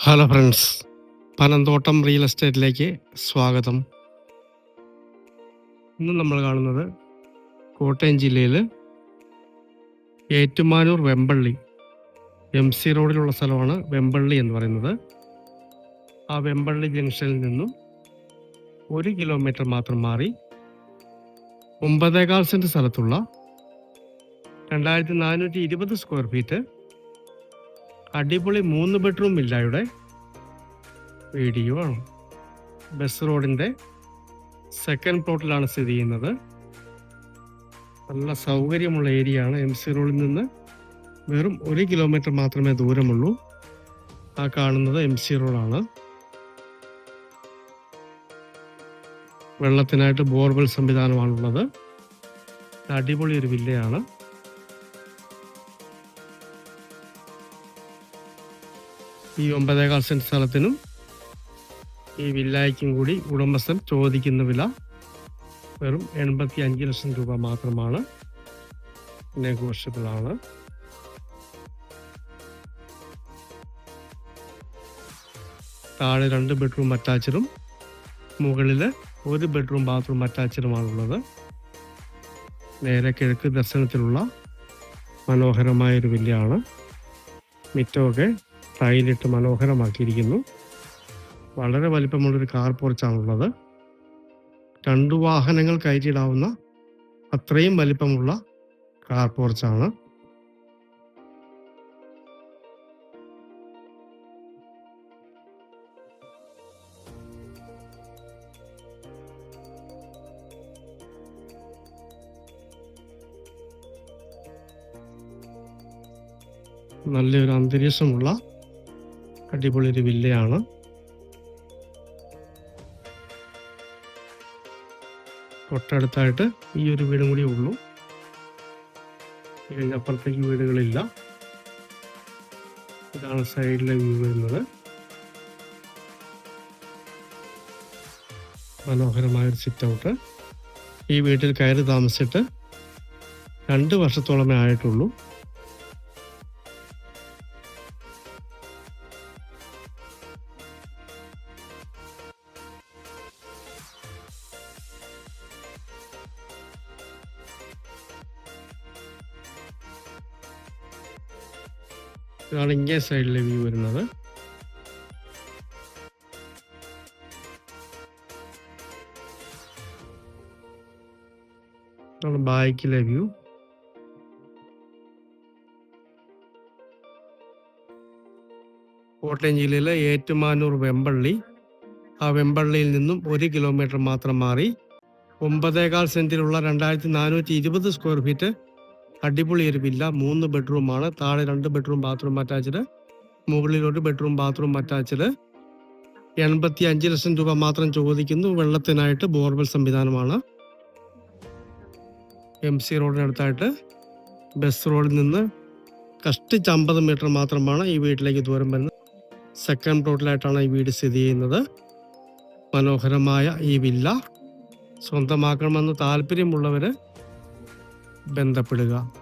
Hello friends Panamthottam real എസ്റ്റേറ്റിലേക്ക് സ്വാഗതം. ഇന്ന് നമ്മൾ കാണുന്നത് കോട്ടയം ജില്ലയിൽ ഏറ്റുമാനൂർ വെമ്പള്ളി എം സി റോഡിലുള്ള സ്ഥലമാണ് വെമ്പള്ളി എന്ന് പറയുന്നത്. ആ വെമ്പള്ളി ജംഗ്ഷനിൽ നിന്നും ഒരു കിലോമീറ്റർ മാത്രം മാറി ഒമ്പതേകാൽ സെന്റ് സ്ഥലത്തുള്ള രണ്ടായിരത്തി നാനൂറ്റി ഇരുപത് സ്ക്വയർ ഫീറ്റ് അടിപൊളി മൂന്ന് ബെഡ്റൂം വില്ലയുടെ വീഡിയോ ആണ് ബസ് റോഡിന്റെ സെക്കൻഡ് പ്ലോട്ടിലാണ് സ്ഥിതി ചെയ്യുന്നത്. നല്ല സൗകര്യമുള്ള ഏരിയ ആണ് എം സി റോഡിൽ നിന്ന് വെറും ഒരു കിലോമീറ്റർ മാത്രമേ ദൂരമുള്ളൂ. ആ കാണുന്നത് എം സി റോഡാണ് വെള്ളത്തിനായിട്ട് ബോർവെൽ സംവിധാനമാണുള്ളത്. അടിപൊളി ഒരു വില്ലയാണ്. ഈ ഒമ്പതേകാൽ സെന്റ് സ്ഥലത്തിനും ഈ വില്ലായ്ക്കും കൂടി ഉടമസ്ഥൻ ചോദിക്കുന്ന വില വെറും എൺപത്തി അഞ്ച് ലക്ഷം രൂപ മാത്രമാണ്. നെഗോഷ്യബിളാണ് താഴെ രണ്ട് ബെഡ്റൂം അറ്റാച്ചഡും മുകളിൽ ഒരു ബെഡ്റൂം ബാത്റൂം അറ്റാച്ചഡുമാണുള്ളത് നേരെ കിഴക്ക് ദർശനത്തിലുള്ള മനോഹരമായൊരു വില്ലയാണ്. മിറ്റമൊക്കെ ടൈലിട്ട് മനോഹരമാക്കിയിരിക്കുന്നു. വളരെ വലിപ്പമുള്ളൊരു കാർ പോർച്ചാണുള്ളത്. രണ്ടു വാഹനങ്ങൾ കയറ്റിയിടാവുന്ന അത്രയും വലിപ്പമുള്ള കാർ പോർച്ചാണ്. നല്ലൊരു അന്തരീക്ഷമുള്ള അടിപൊളി ഒരു വില്ലയാണ്. തൊട്ടടുത്തായിട്ട് ഈ ഒരു വീടും കൂടി ഉള്ളൂ. അപ്പുറത്തേക്ക് വീടുകളില്ല. ഇതാണ് സൈഡിലെ വ്യൂ വരുന്നത്. മനോഹരമായൊരു സിറ്റ് ഔട്ട് ഈ വീട്ടിൽ കയറി താമസിച്ചിട്ട് രണ്ട് വർഷത്തോളമേ ആയിട്ടുള്ളൂ. ഇതാണ് ഇങ്ങേ സൈഡിലെ വ്യൂ വരുന്നത്. ഇതാണ് ബാക്കിലെ വ്യൂ. കോട്ടയം ജില്ലയിലെ ഏറ്റുമാനൂർ വെമ്പള്ളി. ആ വെമ്പള്ളിയിൽ നിന്നും ഒരു കിലോമീറ്റർ മാത്രം മാറി. ഒമ്പതേകാൽ സെന്റിലുള്ള രണ്ടായിരത്തി നാനൂറ്റി ഇരുപത് സ്ക്വയർ ഫീറ്റ് അടിപൊളി ഒരു വില്ല മൂന്ന് ബെഡ്റൂമാണ് താഴെ രണ്ട് ബെഡ്റൂം ബാത്റൂം അറ്റാച്ച്ഡ് മുകളിൽ ഒരു ബെഡ്റൂം ബാത്റൂം അറ്റാച്ച്ഡ് എൺപത്തി അഞ്ച് ലക്ഷം രൂപ മാത്രം ചോദിക്കുന്നു. വെള്ളത്തിനായിട്ട് ബോർവെൽ സംവിധാനമാണ്. എം സി റോഡിനടുത്തായിട്ട് ബസ് റോഡിൽ നിന്ന് കഷ്ടിച്ച് അമ്പത് മീറ്റർ മാത്രമാണ് ഈ വീട്ടിലേക്ക് ദൂരം വരുന്നത്. സെക്കൻഡ് പ്ലോട്ടിലായിട്ടാണ് ഈ വീട് സ്ഥിതി ചെയ്യുന്നത്. മനോഹരമായ ഈ വില്ല സ്വന്തമാക്കണമെന്ന് താല്പര്യമുള്ളവർ ബന്ധപ്പെടുക.